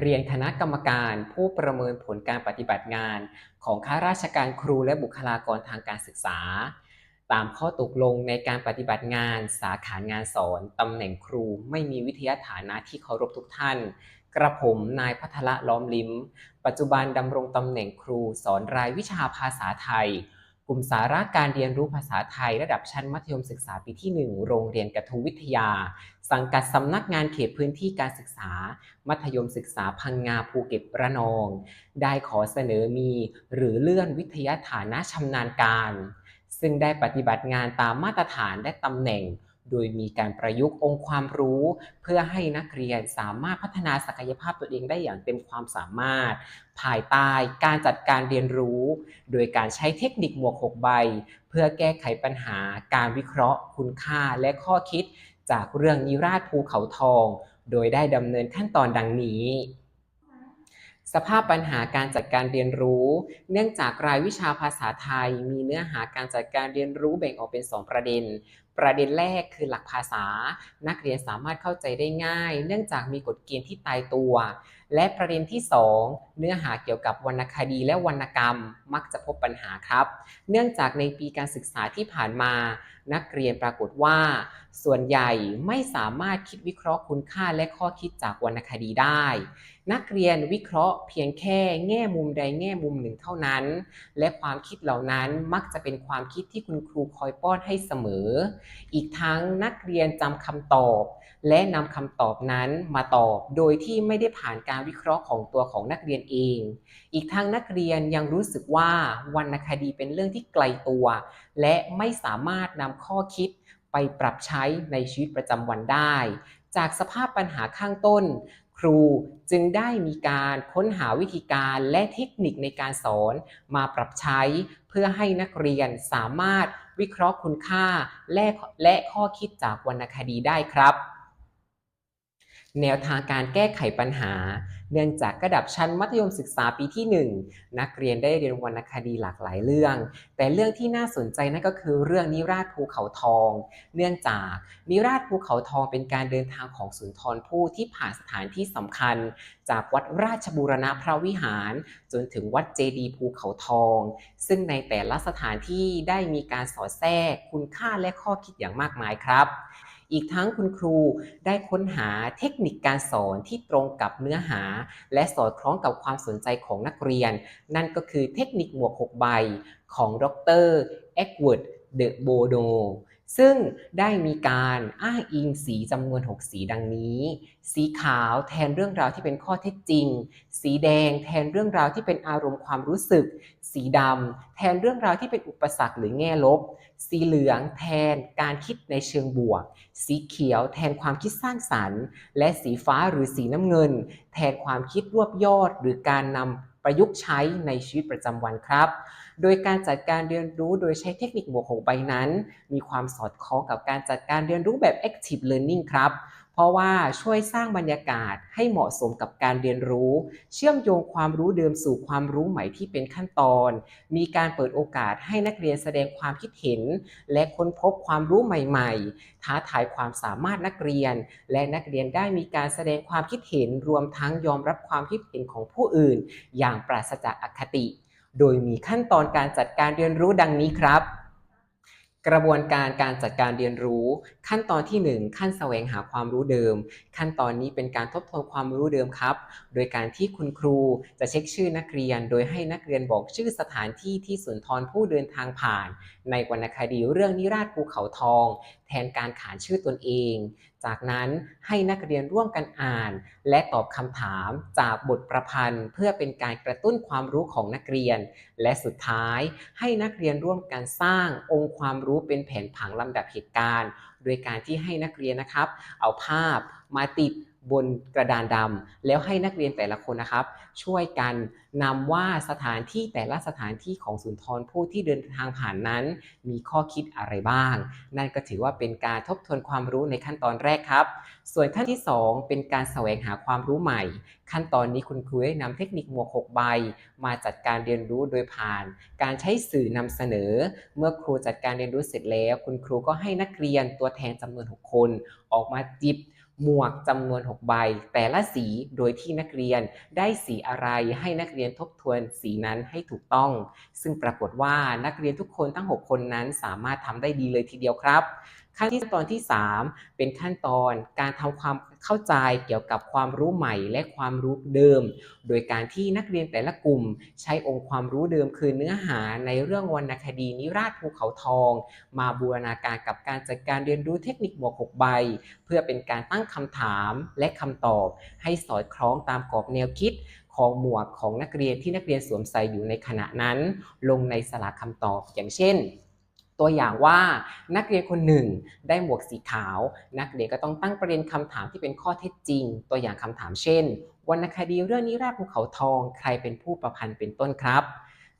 เรียนคณะกรรมการผู้ประเมินผลการปฏิบัติงานของข้าราชการครูและบุคลากรทางการศึกษา ตามข้อตกลงในการปฏิบัติงาน สาขางานสอน ตำแหน่งครูไม่มีวิทยาฐานะที่เคารพทุกท่าน กระผมนายพัทละล้อมลิ้ม ปัจจุบันดำรงตำแหน่งครูสอนรายวิชาภาษาไทย กลุ่มสาระการเรียนรู้ภาษาไทยระดับชั้นมัธยมศึกษาปีที่ 1 โรงเรียนกระทูวิทยา สังกัดสำนักงานเขตพื้นที่การศึกษา มัธยมศึกษาพังงาภูเก็ตระนอง ได้ขอเสนอมี หรือเลื่อนวิทยาฐานะชำนาญการ ซึ่งได้ปฏิบัติงานตามมาตรฐานและตำแหน่ง โดยมีการประยุกต์องค์ความรู้ เพื่อให้นักเรียนสามารถพัฒนาศักยภาพตัวเองได้อย่างเต็มความสามารถ ภายใต้การจัดการเรียนรู้ โดยการใช้เทคนิคหมวก 6 ใบ เพื่อแก้ไขปัญหา การวิเคราะห์ คุณค่าและข้อคิด จากเรื่องนิราชภูเขาทอง โดยได้ดำเนินขั้นตอนดังนี้สภาพปัญหาการจัดการเรียนรู้ เนื่องจากรายวิชาภาษาไทย มีเนื้อหาการจัดการเรียนรู้แบ่งออกเป็น 2 ประเด็น ประเด็นแรกคือหลักภาษา นักเรียนสามารถเข้าใจได้ง่าย เนื่องจากมีกฎเกณฑ์ที่ตายตัวและประเด็นที่ 2 เนื้อหาเกี่ยวกับวรรณคดีและวรรณกรรมมักจะพบปัญหาครับ เนื่องจากในปีการศึกษาที่ผ่านมา นักเรียนปรากฏว่า ส่วนใหญ่ไม่สามารถคิดวิเคราะห์คุณค่าและข้อคิดจากวรรณคดีได้ นักเรียนวิเคราะห์เพียงแค่แง่มุมใดแง่มุมหนึ่งเท่านั้น และความคิดเหล่านั้นมักจะเป็นความคิดที่คุณครูคอยป้อนให้เสมอ อีกทั้งนักเรียนจำคำตอบ และนำคำตอบนั้นมาตอบโดยที่ไม่ได้ผ่านการวิเคราะห์ของตัวของนักเรียนเอง อีกทั้งนักเรียนยังรู้สึกว่าวรรณคดีเป็นเรื่องที่ไกลตัว และไม่สามารถนำข้อคิดไปปรับใช้ในชีวิตประจำวันได้ จากสภาพปัญหาข้างต้น ครูจึงได้มีการค้นหาวิธีการและเทคนิคในการสอนมาปรับใช้ เพื่อให้นักเรียนสามารถวิเคราะห์คุณค่าและและข้อคิดจากวรรณคดีได้ครับ แนวทางการแก้ไขปัญหา เนื่องจากระดับชั้นมัธยมศึกษาปีที่ 1 นักเรียนได้เรียนวรรณคดีหลากหลายเรื่อง แต่เรื่องที่น่าสนใจนั่นก็คือเรื่องนิราชภูเขาทอง เนื่องจากนิราชภูเขาทองเป็นการเดินทางของสุนทรภู่ที่ผ่านสถานที่สำคัญ จากวัดราชบูรณะพระวิหาร จนถึงวัดเจดีภูเขาทอง ซึ่งในแต่ละสถานที่ได้มีการสอดแทรกคุณค่าและข้อคิดอย่างมากมายครับ อีกทั้งคุณครูได้ค้นหาเทคนิคการสอนที่ตรงกับเนื้อหา และสอดคล้องกับความสนใจของนักเรียน นั่นก็คือเทคนิคหมวก 6 ใบของดรเอ็กเวิร์ดเดอะโบโด ซึ่งได้มีการอ้างอิงสีจำนวน 6 สีดังนี้ สีขาวแทนเรื่องราวที่เป็นข้อเท็จจริง สีแดงแทนเรื่องราวที่เป็นอารมณ์ความรู้สึก สีดำแทนเรื่องราวที่เป็นอุปสรรคหรือแง่ลบ สีเหลืองแทนการคิดในเชิงบวก สีเขียวแทนความคิดสร้างสรรค์ และสีฟ้าหรือสีน้ำเงิน แทนความคิดรวบยอดหรือการนำ ประยุกต์ใช้ในชีวิตประจำวันครับ โดยการจัดการเรียนรู้โดยใช้เทคนิคหมวกหกใบนั้น มีความสอดคล้องกับการจัดการเรียนรู้แบบ active learning ครับ เพราะว่าช่วยสร้างบรรยากาศให้เหมาะสมกับการเรียนรู้ เชื่อมโยงความรู้เดิมสู่ความรู้ใหม่ที่เป็นขั้นตอน มีการเปิดโอกาสให้นักเรียนแสดงความคิดเห็น และค้นพบความรู้ใหม่ๆ ท้าทายความสามารถนักเรียน และนักเรียนได้มีการแสดงความคิดเห็นรวมทั้งยอมรับความคิดเห็นของผู้อื่น อย่างปราศจากอคติ โดยมีขั้นตอนการจัดการเรียนรู้ดังนี้ครับ กระบวนการการจัดการเรียนรู้ ขั้นตอนที่ 1 ขั้นแสวงหาความรู้เดิม ขั้นตอนนี้เป็นการทบทวนความรู้เดิมครับ โดยการที่คุณครูจะเช็คชื่อนักเรียน โดยให้นักเรียนบอกชื่อสถานที่ที่สุนทรผู้เดินทางผ่าน ในวรรณคดีเรื่องนิราชภูเขาทองแทนการขานชื่อตนเอง จากนั้นให้นักเรียนร่วมกันอ่าน และตอบคำถามจากบทประพันธ์ เพื่อเป็นการกระตุ้นความรู้ของนักเรียน และสุดท้ายให้นักเรียนร่วมกันสร้างองค์ความรู้เป็นแผนผังลำดับเหตุการณ์ โดยการที่ให้นักเรียนนะครับ เอาภาพมาติด บนกระดานดำแล้วให้นักเรียนแต่ละคนนะครับ ช่วยกันนำว่าสถานที่แต่ละสถานที่ของสุนทรผู้ที่เดินทางผ่านนั้น มีข้อคิดอะไรบ้าง นั่นก็ถือว่าเป็นการทบทวนความรู้ในขั้นตอนแรกครับ ส่วนขั้นที่ 2 เป็นการแสวงหาความรู้ใหม่ ขั้นตอนนี้คุณครูได้นำเทคนิคหมวก6ใบ มาจัดการเรียนรู้โดยผ่าน การใช้สื่อนำเสนอ เมื่อครูจัดการเรียนรู้เสร็จแล้ว คุณครูก็ให้นักเรียนตัวแทนจำนวน 6 คน ออกมาจิบ หมวกจำนวน 6 ใบ แต่ละสีโดยที่นักเรียนได้สีอะไรให้นักเรียนทบทวนสีนั้นให้ถูกต้อง ซึ่งปรากฏว่านักเรียนทุกคนทั้ง 6 คนนั้นสามารถทำได้ดีเลยทีเดียวครับ ขั้นที่ตอนที่ 3 เป็นขั้นตอนการทำความ เข้าใจเกี่ยวกับความรู้ใหม่และความรู้เดิม โดยการที่นักเรียนแต่ละกลุ่ม ใช้องค์ความรู้เดิมคือเนื้อหาในเรื่องวรรณคดีนิราชภูเขาทอง มาบูรณาการกับการจัดการเรียนรู้เทคนิคหมวก6ใบ เพื่อเป็นการตั้งคำถามและคำตอบ ให้สอดคล้องตามกรอบแนวคิดของหมวกของนักเรียนที่นักเรียนสวมใส่อยู่ในขณะนั้น ลงในสลากคำตอบอย่างเช่น ตัวอย่างว่านักเรียนคนหนึ่งได้หมวกสีขาว นักเรียนก็ต้องตั้งประเด็นคำถามที่เป็นข้อเท็จจริง ตัวอย่างคำถามเช่นวรรณคดีเรื่องนี้ราบภูเขาทอง ใครเป็นผู้ประพันธ์เป็นต้นครับ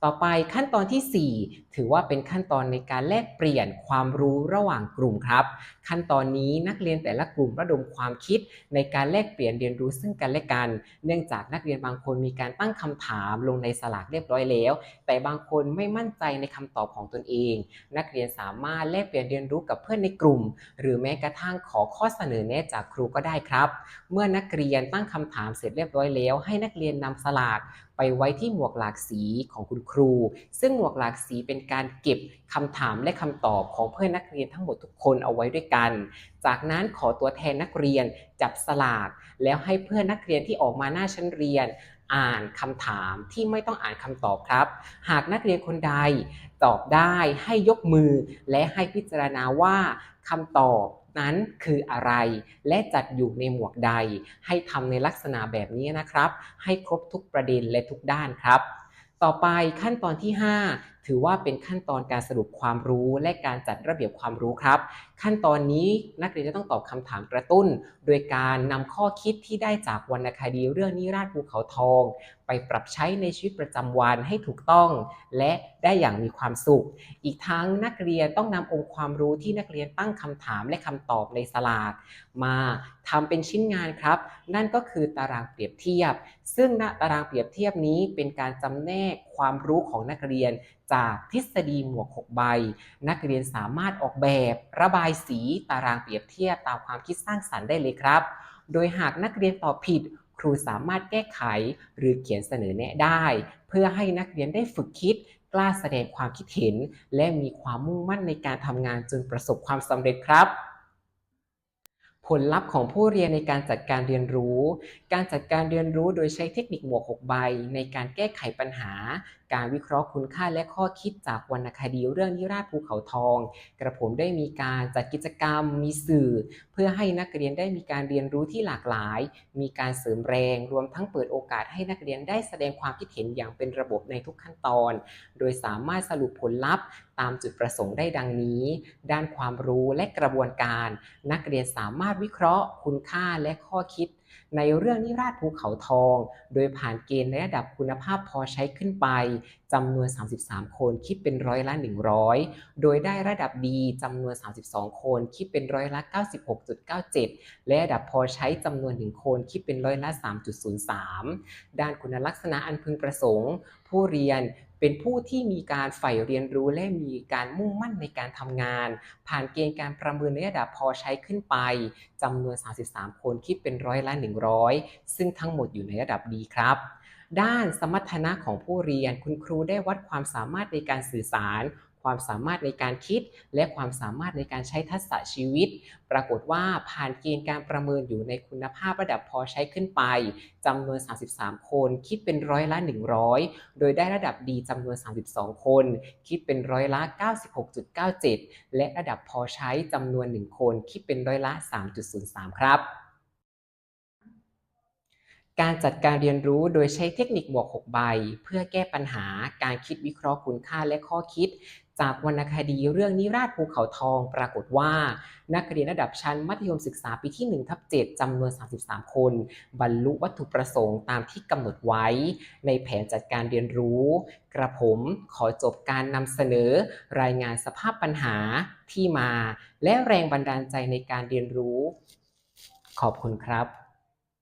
ต่อไปขั้นตอนทีสี่ 4 ถือว่าเป็นขั้นตอนในการแลกเปลี่ยนความรู้ระหว่างกลุ่มครับ ขั้นตอนนี้นักเรียนแต่ละกลุ่มระดมความคิดในการแลกเปลี่ยนเรียนรู้ซึ่งกันและกัน เนื่องจากนักเรียนบางคนมีการตั้งคำถามลงในสลากเรียบร้อยแล้ว แต่บางคนไม่มั่นใจในคำตอบของตนเอง นักเรียนสามารถแลกเปลี่ยนเรียนรู้กับเพื่อนในกลุ่ม หรือแม้กระทั่งขอข้อเสนอแนะจากครูก็ได้ครับ เมื่อนักเรียนตั้งคำถามเสร็จเรียบร้อยแล้ว ให้นักเรียนนำสลาก ไปไว้ที่หมวกหลากสีของคุณครู ซึ่งหมวกหลากสีเป็นการเก็บคำถามและคำตอบของเพื่อนนักเรียนทั้งหมดทุกคนเอาไว้ด้วยกัน จากนั้นขอตัวแทนนักเรียนจับสลาก แล้วให้เพื่อนนักเรียนที่ออกมาหน้าชั้นเรียนอ่านคำถามที่ไม่ต้องอ่านคำตอบครับ หากนักเรียนคนใดตอบได้ให้ยกมือ และให้พิจารณาว่าคำตอบ นั้นคืออะไร และจัดอยู่ในหมวกใด ให้ทำในลักษณะแบบนี้นะครับ ให้ครบทุกประเด็นและทุกด้านครับ ต่อไปขั้นตอนที่ 5 ถือว่าเป็นขั้นตอนการสรุปความรู้และการจัดระเบียบความรู้ครับ ขั้นตอนนี้นักเรียนจะต้องตอบคำถามกระตุ้น โดยการนำข้อคิดที่ได้จากวรรณคดีเรื่องนิราชภูเขาทอง ไปปรับใช้ในชีวิตประจำวันให้ถูกต้อง และได้อย่างมีความสุข อีกทั้งนักเรียนต้องนำองค์ความรู้ที่นักเรียนตั้งคำถามและคำตอบในสลากมาทำเป็นชิ้นงานครับ นั่นก็คือตารางเปรียบเทียบ ซึ่งณตารางเปรียบเทียบนี้เป็นการจำแนกความรู้ของนักเรียนจากทฤษฎีหมวก 6 ใบ นักเรียนสามารถออกแบบ ระบายสีตารางเปรียบเทียบตามความคิดสร้างสรรค์ได้เลยครับ โดยหากนักเรียนตอบผิด ครูสามารถแก้ไขหรือเขียนเสนอแนะได้ เพื่อให้นักเรียนได้ฝึกคิด กล้าแสดงความคิดเห็น และมีความมุ่งมั่นในการทำงานจนประสบความสำเร็จครับผลลัพธ์ของผู้เรียนในการจัดการเรียนรู้ การจัดการเรียนรู้โดยใช้เทคนิคหมวก 6 ใบ ในการแก้ไขปัญหาการวิเคราะห์คุณค่าและข้อคิดจากวรรณคดีเรื่องนิราชภูเขาทอง กระผมได้มีการจัดกิจกรรม มีสื่อ เพื่อให้นักเรียนได้มีการเรียนรู้ที่หลากหลาย มีการเสริมแรง รวมทั้งเปิดโอกาสให้นักเรียนได้แสดงความคิดเห็นอย่างเป็นระบบในทุกขั้นตอน โดยสามารถสรุปผลลัพธ์ ตามจุดประสงค์ได้ดังนี้ ด้านความรู้และกระบวนการ นักเรียนสามารถวิเคราะห์ คุณค่าและข้อคิดในเรื่องนิราชภูเขาทอง โดยผ่านเกณฑ์ในระดับคุณภาพพอใช้ขึ้นไปจำนวน 33 คนคิดเป็นร้อยละ 100 โดยได้ระดับดีจำนวน 32 คนคิดเป็นร้อยละ 96.97 และระดับพอใช้จำนวน 1 คนคิดเป็นร้อยละ 3.03 ด้านคุณลักษณะอันพึงประสงค์ ผู้เรียนเป็นผู้ที่มีการใฝ่เรียนรู้และมีการมุ่งมั่นในการทำงาน ผ่านเกณฑ์การประเมินในระดับพอใช้ขึ้นไปจำนวน 33 คนคิดเป็นร้อยละ 100 ซึ่งทั้งหมดอยู่ในระดับดีครับ ด้านสมรรถนะของผู้เรียน คุณครูได้วัดความสามารถในการสื่อสาร ความสามารถในการคิด และความสามารถในการใช้ทักษะชีวิต ปรากฏว่าผ่านเกณฑ์การประเมินอยู่ในคุณภาพระดับพอใช้ขึ้นไปจำนวน 33 คน คิดเป็นร้อยละ 100 โดยได้ระดับดีจำนวน 32 คน คิดเป็นร้อยละ 96.97 และระดับพอใช้จำนวน 1 คน คิดเป็นร้อยละ 3.03 ครับ การจัดการเรียนรู้โดยใช้เทคนิคหมวก 6 ใบ เพื่อแก้ปัญหาการคิดวิเคราะห์คุณค่าและข้อคิด จากวรรณคดีเรื่องนิราชภูเขาทอง ปรากฏว่า นักเรียนระดับชั้นมัธยมศึกษาปีที่1ทับ7จำนวน 33 คน บรรลุวัตถุประสงค์ตามที่กำหนดไว้ ในแผนจัดการเรียนรู้ กระผมขอจบการนำเสนอ รายงานสภาพปัญหาที่มา และแรงบันดาลใจในการเรียนรู้ ขอบคุณครับ